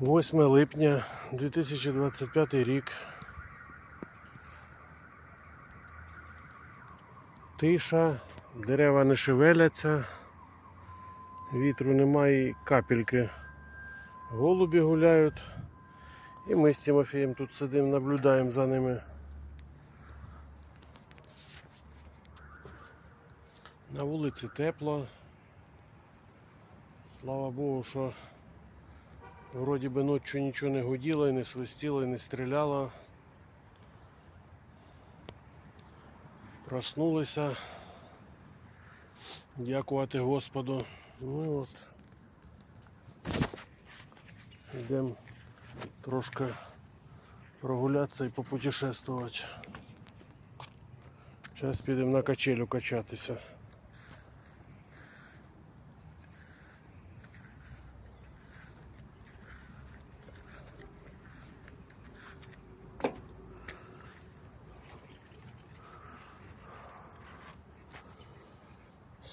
8 липня 2025 рік. Тиша, дерева не шевеляться, вітру немає, і капельки. Голубі гуляють. І ми з Тимофієм тут сидимо, наблюдаємо за ними. На вулиці тепло. Слава Богу, що вроді би ночі нічого не гуділо, і не свистіло, і не стріляло. Проснулися. Дякувати Господу. Ну і от. Йдемо трошки прогулятися і попутешествувати. Зараз підемо на качелю качатися.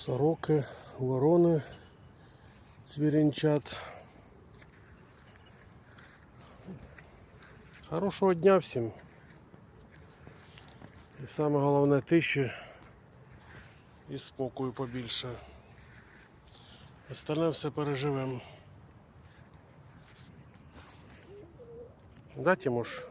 Сороки, ворони, цвірінчат. Хорошого дня всім. І саме головне тиші і спокою побільше. Остальне все переживемо. Да, Тимош?